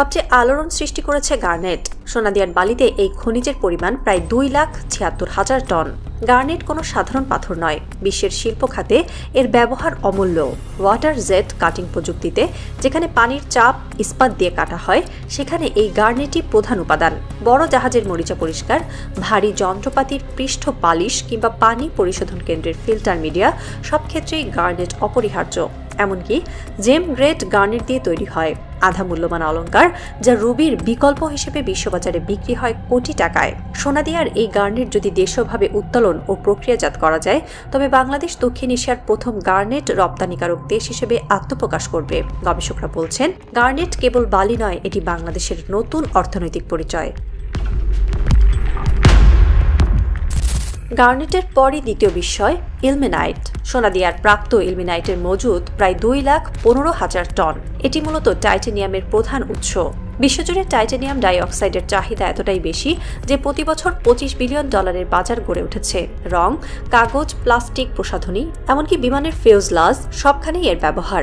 সবচেয়ে আলোড়ন সৃষ্টি করেছে গার্নেট। সোনাদিয়ার বালিতে এই খনিজের পরিমাণ প্রায় দুই লাখ ছিয়াত্তর হাজার টন। গার্নেট কোনো সাধারণ পাথর নয়। বিশ্বের শিল্প খাতে এর ব্যবহার অমূল্য। ওয়াটার জেট কাটিং প্রযুক্তিতে, যেখানে পানির চাপ, ইস্পাত দিয়ে কাটা হয়, সেখানে এই গার্নেটই প্রধান উপাদান। বড় জাহাজের মরিচা পরিষ্কার, ভারী যন্ত্রপাতির পৃষ্ঠ পালিশ কিংবা পানি পরিশোধন কেন্দ্রের ফিল্টার মিডিয়া সব ক্ষেত্রেই গার্নেট অপরিহার্য। এমনকি জেম গ্রেড গার্নেট দিয়ে তৈরি হয়। আধা মূল্যবান অলংকার, যা রুবির বিকল্প হিসেবে বিশ্ববাজারে বিক্রি হয় কোটি টাকায়। সোনা সোনাদিয়ার এই গার্নেট যদি দেশীয়ভাবে উত্তোলন ও প্রক্রিয়াজাত করা যায়, তবে বাংলাদেশ দক্ষিণ এশিয়ার প্রথম গার্নেট রপ্তানিকারক দেশ হিসেবে আত্মপ্রকাশ করবে। গবেষকরা বলছেন, গার্নেট কেবল বালি নয়, এটি বাংলাদেশের নতুন অর্থনৈতিক পরিচয়। গার্নেটের পরই দ্বিতীয় বিষয় ইলমেনাইট। সোনাদিয়ার প্রাপ্ত ইলমেনাইটের মজুদ প্রায় দুই লাখ পনেরো হাজার টন। এটি মূলত টাইটেনিয়ামের প্রধান উৎস। বিশ্বজুড়ে টাইটেনিয়াম ডাইঅক্সাইডের চাহিদা এতটাই বেশি যে প্রতি বছর পঁচিশ বিলিয়ন ডলারের বাজার গড়ে উঠেছে। রং, কাগজ, প্লাস্টিক, প্রসাধনী, এমনকি বিমানের ফিউজলাজ সবখানেই এর ব্যবহার।